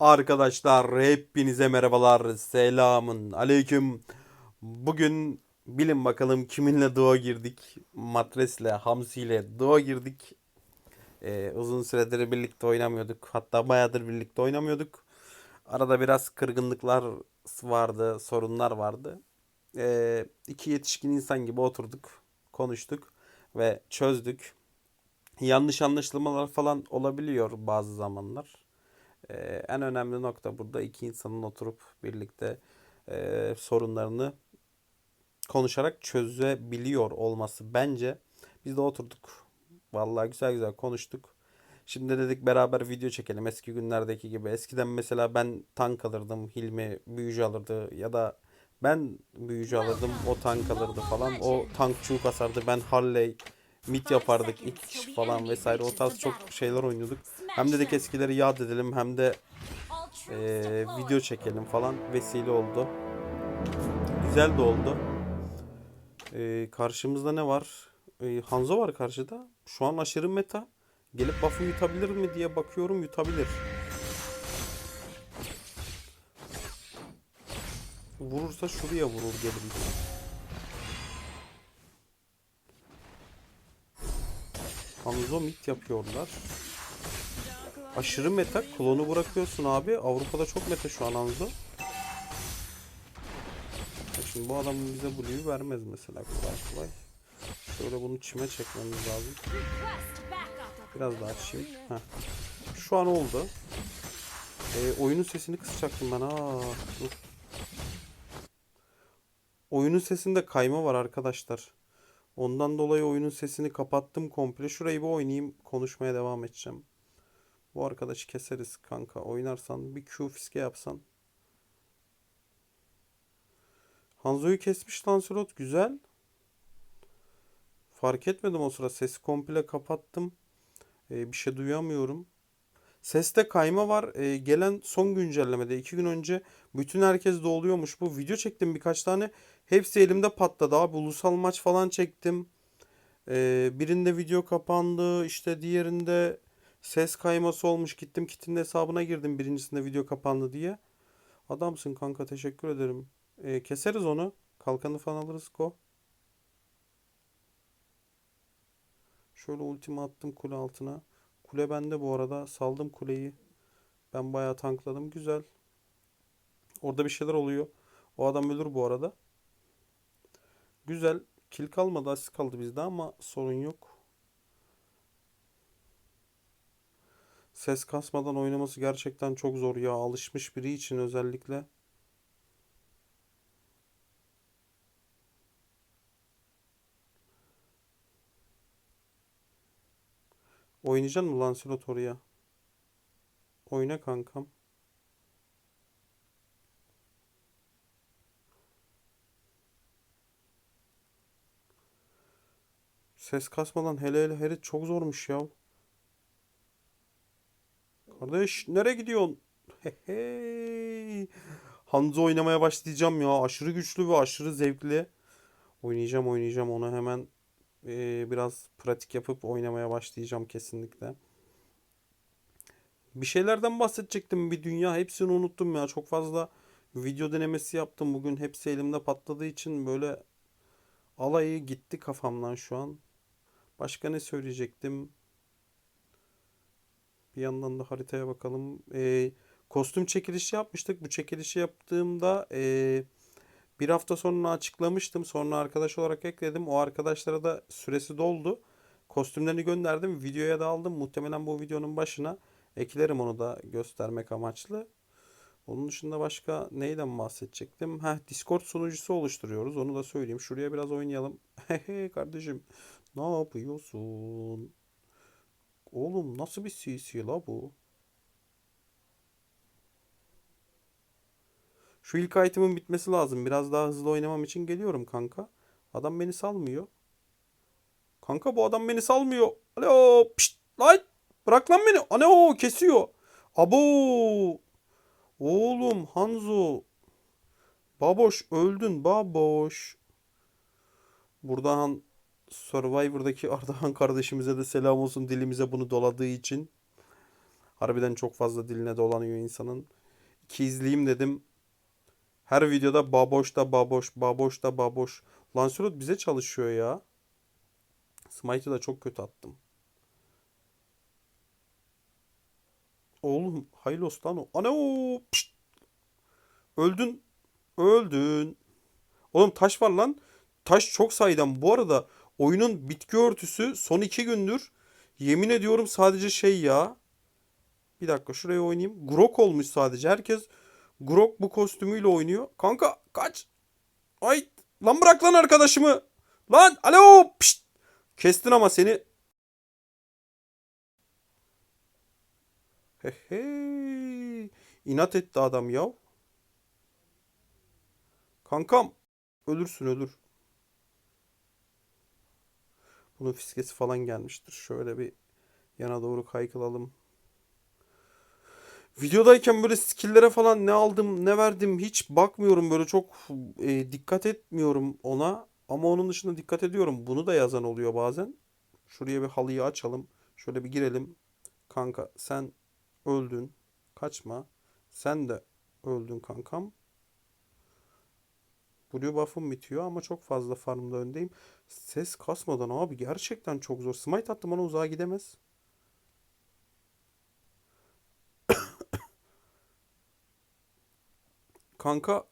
Arkadaşlar hepinize merhabalar. Selamın aleyküm. Bugün bilin bakalım kiminle duo girdik. Matresle, Hamsi ile duo girdik. Ee, uzun süredir birlikte oynamıyorduk. Hatta bayağıdır birlikte oynamıyorduk. Arada biraz kırgınlıklar vardı, sorunlar vardı. Ee, iki yetişkin insan gibi oturduk, konuştuk ve çözdük. Yanlış anlaşılmalar falan olabiliyor bazı zamanlar. Ee, en önemli nokta burada iki insanın oturup birlikte e, sorunlarını konuşarak çözebiliyor olması bence. Biz de oturduk. Vallahi güzel güzel konuştuk. Şimdi dedik beraber video çekelim eski günlerdeki gibi. Eskiden mesela ben tank alırdım, Hilmi büyücü alırdı ya da ben büyücü alırdım, o tank alırdı falan. O tankçu kasardı, ben Harley, mit yapardık iki kişi falan vesaire. O tarz çok şeyler oynuyorduk. Hem dedik eskileri yad edelim hem de eee, video çekelim falan vesile oldu. Güzel de oldu. Eee, karşımızda ne var? Eee, Hanzo var karşıda. Şu an aşırı meta. Gelip buff'ı yutabilir mi diye bakıyorum yutabilir. Vurursa şuraya vurur gelir. Hanzo mit yapıyorlar. Aşırı meta. Klonu bırakıyorsun abi. Avrupa'da çok meta şu an Hanzo. Bak Şimdi bu adam bize Blue'yu vermez mesela kolay kolay. Şöyle bunu çime çekmemiz lazım. Biraz daha açayım. Heh. Şu an oldu. Ee, oyunun sesini kısacaktım ben. Aa, dur. Oyunun sesinde kayma var arkadaşlar. Ondan dolayı oyunun sesini kapattım komple. Şurayı bir oynayayım. Konuşmaya devam edeceğim. Bu arkadaşı keseriz kanka. Oynarsan bir Q fiske yapsan. Hanzo'yu kesmiş Lancelot. Güzel. Fark etmedim o sıra. Sesi komple kapattım. Ee, bir şey duyamıyorum. Seste kayma var. Ee, gelen son güncellemede iki gün önce bütün herkes de oluyormuş. Bu video çektim birkaç tane. Hepsi elimde patladı abi. Ulusal maç falan çektim. Ee, birinde video kapandı. İşte diğerinde ses kayması olmuş. Gittim kitin hesabına girdim birincisinde video kapandı diye. Adamsın kanka teşekkür ederim. Ee, keseriz onu. Kalkanı falan alırız go. Şöyle ultimi attım kule altına. Kule bende bu arada. Saldım kuleyi. Ben bayağı tankladım. Güzel. Orada bir şeyler oluyor. O adam ölür bu arada. Güzel. Kill kalmadı. Asist kaldı bizde ama sorun yok. Ses kasmadan oynaması gerçekten çok zor ya. Alışmış biri için özellikle. Oynayacaksın mı Lancelot oraya? Oyna kankam. Ses kasmadan hele hele Herit çok zormuş ya. Kardeş nereye gidiyorsun? Hey. Hanzo oynamaya başlayacağım ya. Aşırı güçlü ve aşırı zevkli. Oynayacağım oynayacağım onu hemen biraz pratik yapıp oynamaya başlayacağım kesinlikle. Bir şeylerden bahsedecektim bir dünya. Hepsini unuttum ya. Çok fazla video denemesi yaptım. Bugün hepsi elimde patladığı için böyle alayı gitti kafamdan şu an. Başka ne söyleyecektim? Bir yandan da haritaya bakalım. Ee, kostüm çekilişi yapmıştık. Bu çekilişi yaptığımda ee, bir hafta sonra açıklamıştım. Sonra arkadaş olarak ekledim. O arkadaşlara da süresi doldu. Kostümlerini gönderdim. Videoya da aldım. Muhtemelen bu videonun başına eklerim onu da göstermek amaçlı. Onun dışında başka neyden bahsedecektim? Heh, Discord sunucusu oluşturuyoruz. Onu da söyleyeyim. Şuraya biraz oynayalım. Hehe kardeşim. Ne yapıyorsun? Oğlum nasıl bir CC la bu? Şu ilk item'ın bitmesi lazım. Biraz daha hızlı oynamam için geliyorum kanka. Adam beni salmıyor. Kanka bu adam beni salmıyor. Alo. Pişt. Lan. Bırak lan beni. Ana o kesiyor. Abo. Oğlum Hanzo. Baboş öldün baboş. Buradan Survivor'daki Ardahan kardeşimize de selam olsun dilimize bunu doladığı için. Harbiden çok fazla diline dolanıyor insanın. İki izleyeyim dedim. Her videoda baboş da baboş, baboş da baboş. Lancelot bize çalışıyor ya. Smite'ı da çok kötü attım. Oğlum Haylos lan o. Ana o. Pişt. Öldün. Öldün. Oğlum taş var lan. Taş çok saydam. Bu arada oyunun bitki örtüsü son iki gündür yemin ediyorum sadece şey ya. Bir dakika şuraya oynayayım. Grok olmuş sadece. Herkes Grok bu kostümüyle oynuyor. Kanka kaç. Ay lan bırak lan arkadaşımı. Lan alo. Pişt. Kestin ama seni. Hehe. İnat etti adam ya. Kankam. Ölürsün ölür. Bunun fiskesi falan gelmiştir. Şöyle bir yana doğru kaykılalım. Videodayken böyle skill'lere falan ne aldım ne verdim hiç bakmıyorum böyle çok e, dikkat etmiyorum ona. Ama onun dışında dikkat ediyorum. Bunu da yazan oluyor bazen. Şuraya bir halıyı açalım. Şöyle bir girelim. Kanka sen öldün. Kaçma. Sen de öldün kankam. Blue buff'ım bitiyor ama çok fazla farmda öndeyim. Ses kasmadan abi gerçekten çok zor. Smite attım ona uzağa gidemez. Kanka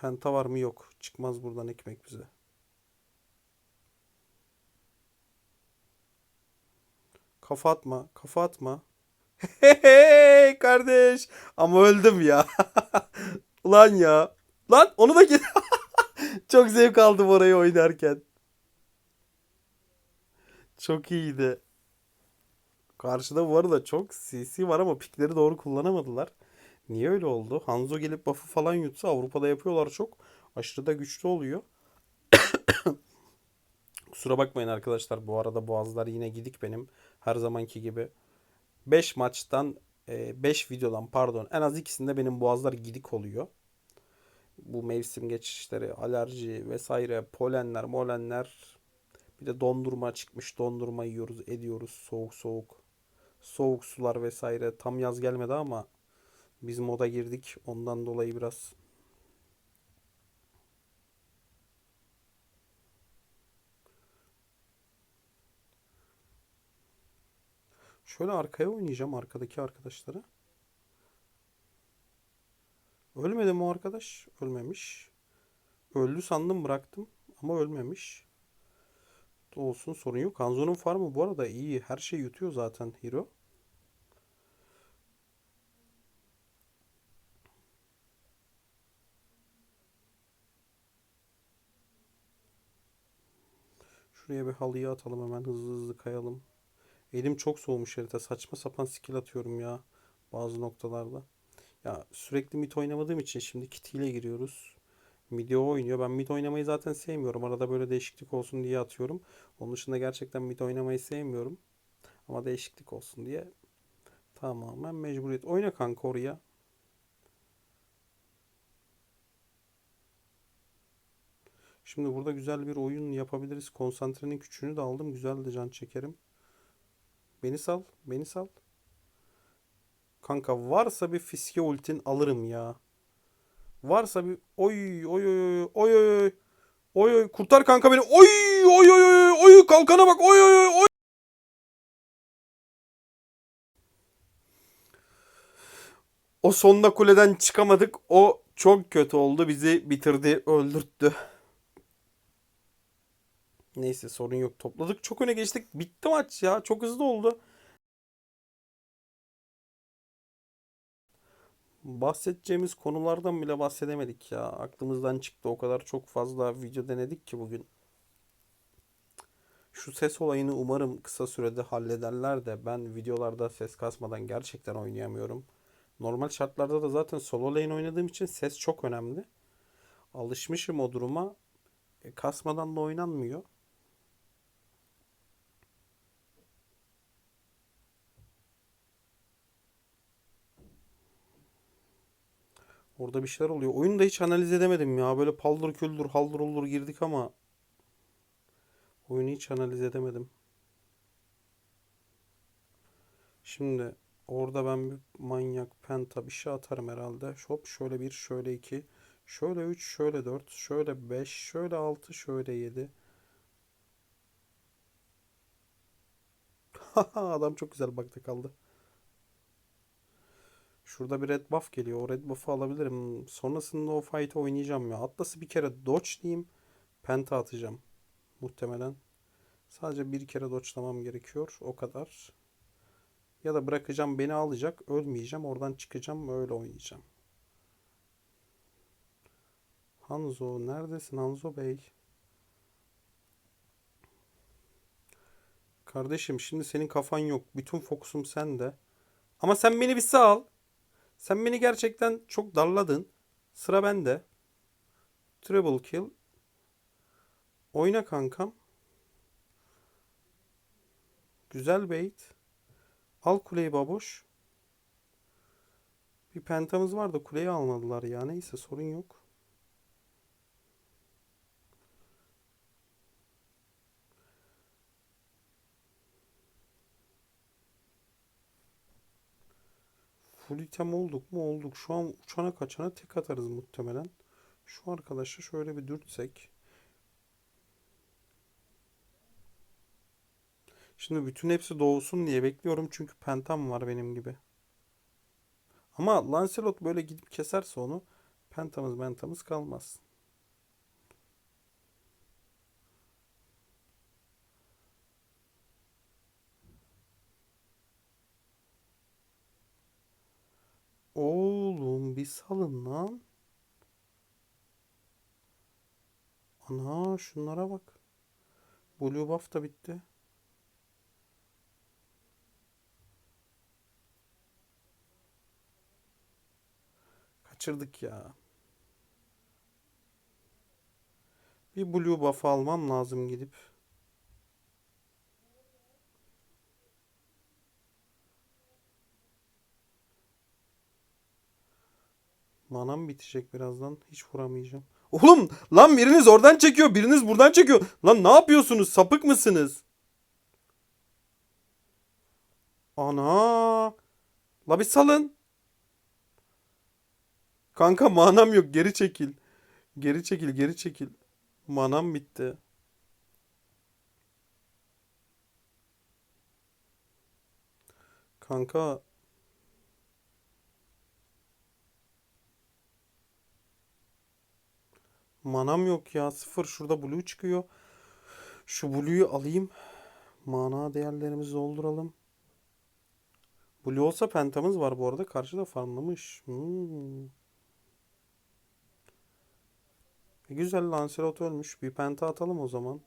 Penta var mı yok. Çıkmaz buradan ekmek bize. Kafa atma. Kafa atma. Hey kardeş. Ama öldüm ya. Ulan ya. Lan onu da git. Çok zevk aldım orayı oynarken. Çok iyiydi. Karşıda bu arada çok CC var ama pikleri doğru kullanamadılar. Niye öyle oldu? Hanzo gelip buff'ı falan yutsa Avrupa'da yapıyorlar çok. Aşırı da güçlü oluyor. Kusura bakmayın arkadaşlar. Bu arada boğazlar yine gidik benim. Her zamanki gibi. 5 maçtan 5 videodan pardon en az ikisinde benim boğazlar gidik oluyor. Bu mevsim geçişleri, alerji vesaire, polenler, molenler. Bir de dondurma çıkmış. Dondurma yiyoruz, ediyoruz. Soğuk soğuk. Soğuk sular vesaire. Tam yaz gelmedi ama biz moda girdik. Ondan dolayı biraz Şöyle arkaya oynayacağım arkadaki arkadaşları. Ölmedi mi o arkadaş? Ölmemiş. Öldü sandım bıraktım ama ölmemiş. Olsun sorun yok. Hanzo'nun farmı bu arada iyi. Her şey yutuyor zaten hero. Şuraya bir halıyı atalım hemen hızlı hızlı kayalım. Elim çok soğumuş harita. Saçma sapan skill atıyorum ya. Bazı noktalarda. Ya sürekli mid oynamadığım için şimdi Kitty ile giriyoruz. Mid o oynuyor. Ben mid oynamayı zaten sevmiyorum. Arada böyle değişiklik olsun diye atıyorum. Onun dışında gerçekten mid oynamayı sevmiyorum. Ama değişiklik olsun diye tamamen mecburiyet. Oyna kanka oraya. Şimdi burada güzel bir oyun yapabiliriz. Konsantrenin küçüğünü de aldım. Güzel de can çekerim. Beni sal. Beni sal. Kanka varsa bir fiske ultin alırım ya. Varsa bir oy oy oy oy oy oy oy kurtar kanka beni. Oy oy oy oy oy kalkana bak. Oy oy oy. O sonda kuleden çıkamadık. O çok kötü oldu. Bizi bitirdi, öldürttü. Neyse sorun yok. Topladık. Çok öne geçtik. Bitti maç ya. Çok hızlı oldu. Bahsedeceğimiz konulardan bile bahsedemedik ya. Aklımızdan çıktı. O kadar çok fazla video denedik ki bugün. Şu ses olayını umarım kısa sürede hallederler de ben videolarda ses kasmadan gerçekten oynayamıyorum. Normal şartlarda da zaten solo lane oynadığım için ses çok önemli. Alışmışım o duruma. E, kasmadan da oynanmıyor. Orada bir şeyler oluyor. Oyunu da hiç analiz edemedim ya. Böyle paldır küldür haldır olur girdik ama oyunu hiç analiz edemedim. Şimdi orada ben bir manyak penta bir şey atarım herhalde. Hop şöyle bir, şöyle iki, şöyle üç, şöyle dört, şöyle beş, şöyle altı, şöyle yedi. Adam çok güzel bakta kaldı. Şurada bir red buff geliyor. O red buff'ı alabilirim. Sonrasında o fight'ı oynayacağım ya. Atlas'ı bir kere dodge'layayım. Penta atacağım. Muhtemelen. Sadece bir kere dodge'lamam gerekiyor. O kadar. Ya da bırakacağım beni alacak. Ölmeyeceğim. Oradan çıkacağım. Öyle oynayacağım. Hanzo neredesin Hanzo Bey? Kardeşim şimdi senin kafan yok. Bütün fokusum sende. Ama sen beni bir sal. Sen beni gerçekten çok darladın. Sıra bende. Treble kill. Oyna kankam. Güzel bait. Al kuleyi baboş. Bir pentamız var da kuleyi almadılar ya. Neyse sorun yok. Full item olduk mu? Olduk. Şu an uçana kaçana tek atarız muhtemelen. Şu arkadaşı şöyle bir dürtsek. Şimdi bütün hepsi doğsun diye bekliyorum çünkü pentam var benim gibi. Ama Lancelot böyle gidip keserse onu pentamız pentamız kalmaz. Oğlum bir salın lan. Ana şunlara bak. Blue buff da bitti. Kaçırdık ya. Bir blue buff almam lazım gidip. Manam bitecek birazdan. Hiç vuramayacağım. Oğlum lan biriniz oradan çekiyor, biriniz buradan çekiyor. Lan ne yapıyorsunuz? Sapık mısınız? Ana! La bir salın. Kanka manam yok. Geri çekil. Geri çekil, geri çekil. Manam bitti. Kanka manam yok ya. Sıfır şurada blue çıkıyor. Şu blue'yu alayım. Mana değerlerimizi dolduralım. Blue olsa pentamız var bu arada. Karşıda farmlamış. Hmm. E güzel Lancelot ölmüş. Bir penta atalım o zaman.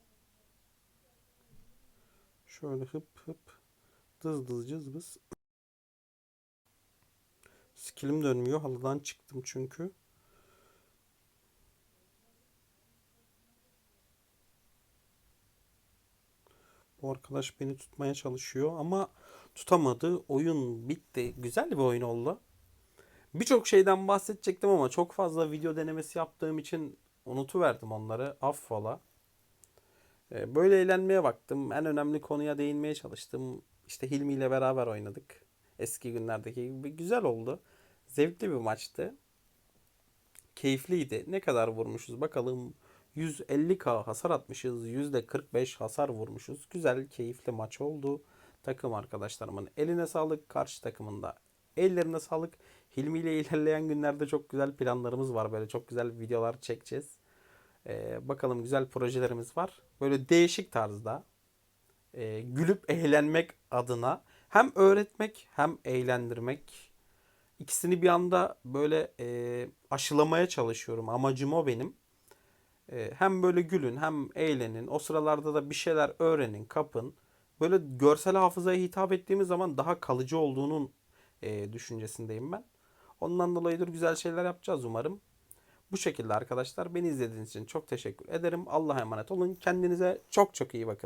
Şöyle hıp hıp. Dız dız cız bız. Skillim dönmüyor. Halıdan çıktım çünkü. Bu arkadaş beni tutmaya çalışıyor ama tutamadı. Oyun bitti. Güzel bir oyun oldu. Birçok şeyden bahsedecektim ama çok fazla video denemesi yaptığım için unutuverdim onları. Affola. Ee, Böyle eğlenmeye baktım. En önemli konuya değinmeye çalıştım. İşte Hilmi ile beraber oynadık. Eski günlerdeki gibi. Güzel oldu. Zevkli bir maçtı. Keyifliydi. Ne kadar vurmuşuz bakalım. 150k hasar atmışız. %45 hasar vurmuşuz. Güzel, keyifli maç oldu. Takım arkadaşlarımın eline sağlık. Karşı takımında ellerine sağlık. Hilmi ile ilerleyen günlerde çok güzel planlarımız var. Böyle çok güzel videolar çekeceğiz. Ee, bakalım güzel projelerimiz var. Böyle değişik tarzda e, gülüp eğlenmek adına hem öğretmek hem eğlendirmek ikisini bir anda böyle e, aşılamaya çalışıyorum. Amacım o benim. E, hem böyle gülün hem eğlenin. O sıralarda da bir şeyler öğrenin, kapın. Böyle görsel hafızaya hitap ettiğimiz zaman daha kalıcı olduğunun e, düşüncesindeyim ben. Ondan dolayıdır güzel şeyler yapacağız umarım. Bu şekilde arkadaşlar beni izlediğiniz için çok teşekkür ederim. Allah'a emanet olun. Kendinize çok çok iyi bakın.